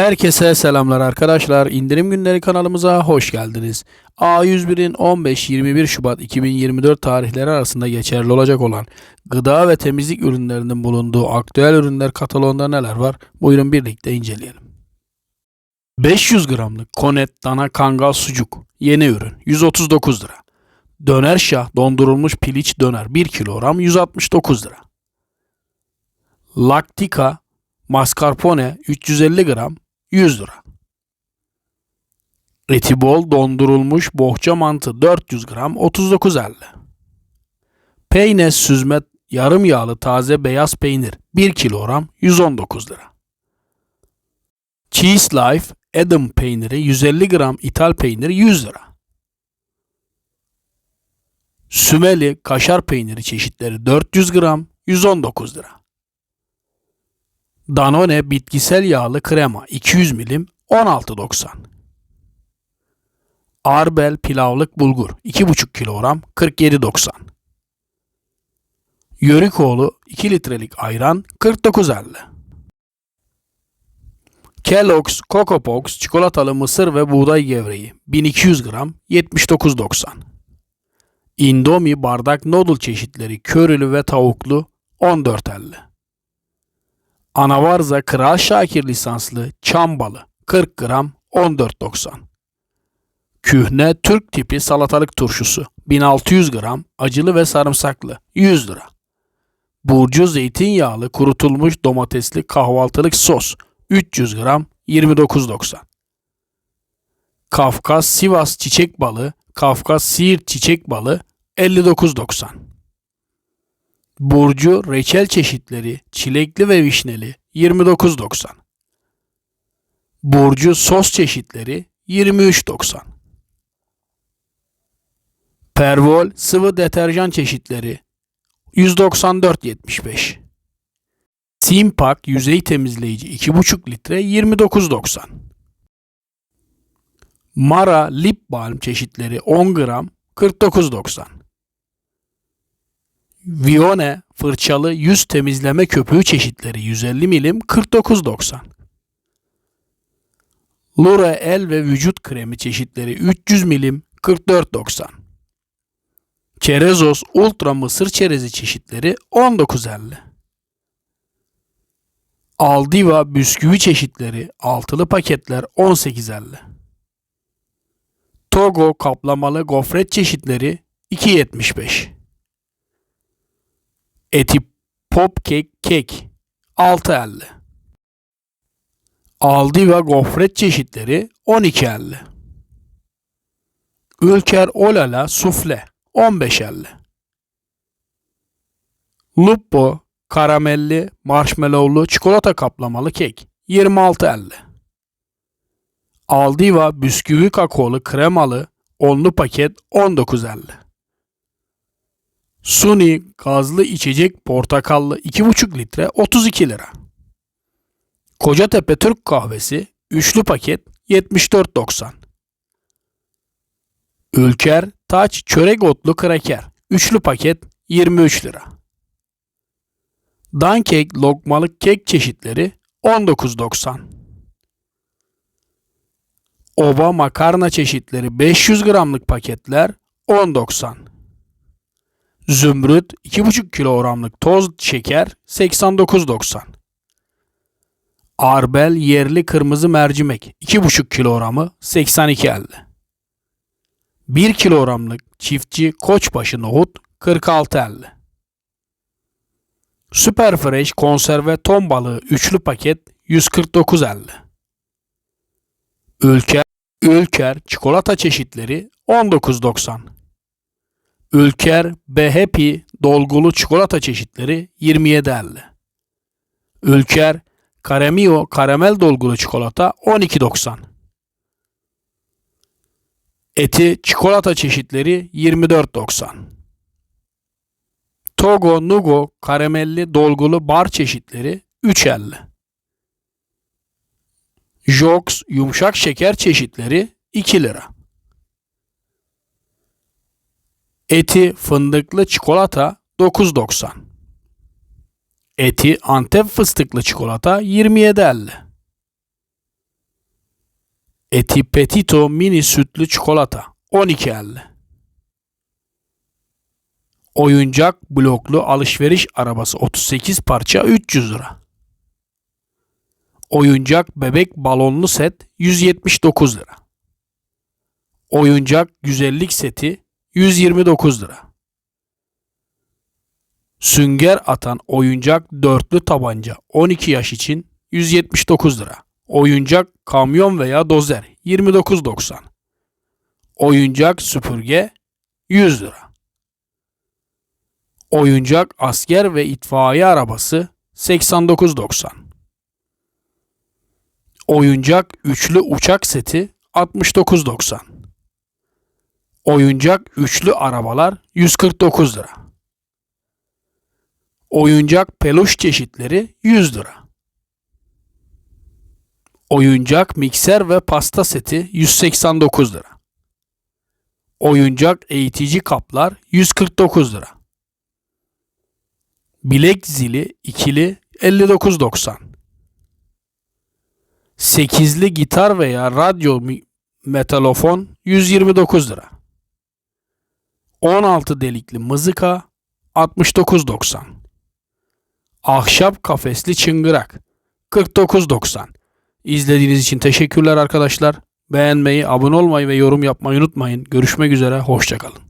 Herkese selamlar arkadaşlar. İndirim günleri kanalımıza hoş geldiniz. A101'in 15-21 Şubat 2024 tarihleri arasında geçerli olacak olan gıda ve temizlik ürünlerinin bulunduğu aktüel ürünler kataloğunda neler var? Buyurun birlikte inceleyelim. 500 gramlık Konet dana kangal sucuk yeni ürün 139 lira. Döner şah dondurulmuş piliç döner 1 kilogram 169 lira. Laktika mascarpone 350 gram 100 lira. Eti bol dondurulmuş bohça mantı 400 gram 39.50. Peynes süzme yarım yağlı taze beyaz peynir 1 kilogram 119 lira. Cheese Life Edam peyniri 150 gram ithal peynir 100 lira. Sümeli kaşar peyniri çeşitleri 400 gram 119 lira. Danone bitkisel yağlı krema 200 milim 16.90. Arbel pilavlık bulgur 2,5 kilogram 47.90. Yörükoğlu 2 litrelik ayran 49.50. Kellogg's Coco Pops çikolatalı mısır ve buğday gevreği 1200 gram 79.90. Indomie bardak noodle çeşitleri körülü ve tavuklu 14.50. Anavarza Kral Şakir lisanslı çam balı 40 gram 14.90. Kühne Türk tipi salatalık turşusu 1600 gram acılı ve sarımsaklı 100 lira. Burcu zeytinyağlı kurutulmuş domatesli kahvaltılık sos 300 gram 29.90. Kafkas Sivas çiçek balı, Kafkas Siirt çiçek balı 59.90. Burcu reçel çeşitleri çilekli ve vişneli 29.90. Burcu sos çeşitleri 23.90. Pervol sıvı deterjan çeşitleri 194.75. Simpak yüzey temizleyici 2,5 litre 29.90. Mara lip balm çeşitleri 10 gram 49.90. Vione fırçalı yüz temizleme köpüğü çeşitleri 150 milim 49.90. Lure el ve vücut kremi çeşitleri 300 milim 44.90. Çerezos ultra mısır çerezi çeşitleri 19.50. Aldiva bisküvi çeşitleri altılı paketler 18.50. Togo kaplamalı gofret çeşitleri 2.75. Eti pop kek kek 6.50. Aldiva gofret çeşitleri 12.50. Ülker Olala sufle 15.50. Lupo karamelli marshmallowlu çikolata kaplamalı kek 26.50. Aldiva bisküvi kakaolu kremalı onlu paket 19.50. Suni gazlı içecek portakallı 2,5 litre 32 lira. Kocatepe Türk kahvesi üçlü paket 74.90. Ülker Taç çörek otlu kraker üçlü paket 23 lira. Dankek lokmalık kek çeşitleri 19.90. Oba makarna çeşitleri 500 gramlık paketler 10.90. Zümrüt 2,5 kilogramlık toz şeker 89.90. Arbel yerli kırmızı mercimek 2,5 kilogramı 82.50. 1 kilogramlık çiftçi koçbaşı nohut 46.50. Süper Fresh konserve ton balığı üçlü paket 149.50. Ülker, Ülker çikolata çeşitleri 19.90. Ülker Happy dolgulu çikolata çeşitleri 27.50. Ülker Karemio karamel dolgulu çikolata 12.90. Eti çikolata çeşitleri 24.90. Togo Nugo karamelli dolgulu bar çeşitleri 3.50. Jox yumuşak şeker çeşitleri 2 lira. Eti fındıklı çikolata 9.90. Eti Antep fıstıklı çikolata 27.50. Eti Petito mini sütlü çikolata 12.50 Oyuncak bloklu alışveriş arabası 38 parça 300 lira. Oyuncak bebek balonlu set 179 lira. Oyuncak güzellik seti 129 lira. Sünger atan oyuncak dörtlü tabanca 12 yaş için 179 lira. Oyuncak kamyon veya dozer 29.90. Oyuncak süpürge 100 lira. Oyuncak asker ve itfaiye arabası 89.90. Oyuncak üçlü uçak seti 69.90. Oyuncak üçlü arabalar 149 lira. Oyuncak peluş çeşitleri 100 lira. Oyuncak mikser ve pasta seti 189 lira. Oyuncak eğitici kaplar 149 lira. Bilek zili ikili 59.90. Sekizli gitar veya radyo metalofon 129 lira. 16 delikli mızıka 69.90. Ahşap kafesli çıngırak 49.90. İzlediğiniz için teşekkürler arkadaşlar. Beğenmeyi, abone olmayı ve yorum yapmayı unutmayın. Görüşmek üzere, hoşçakalın.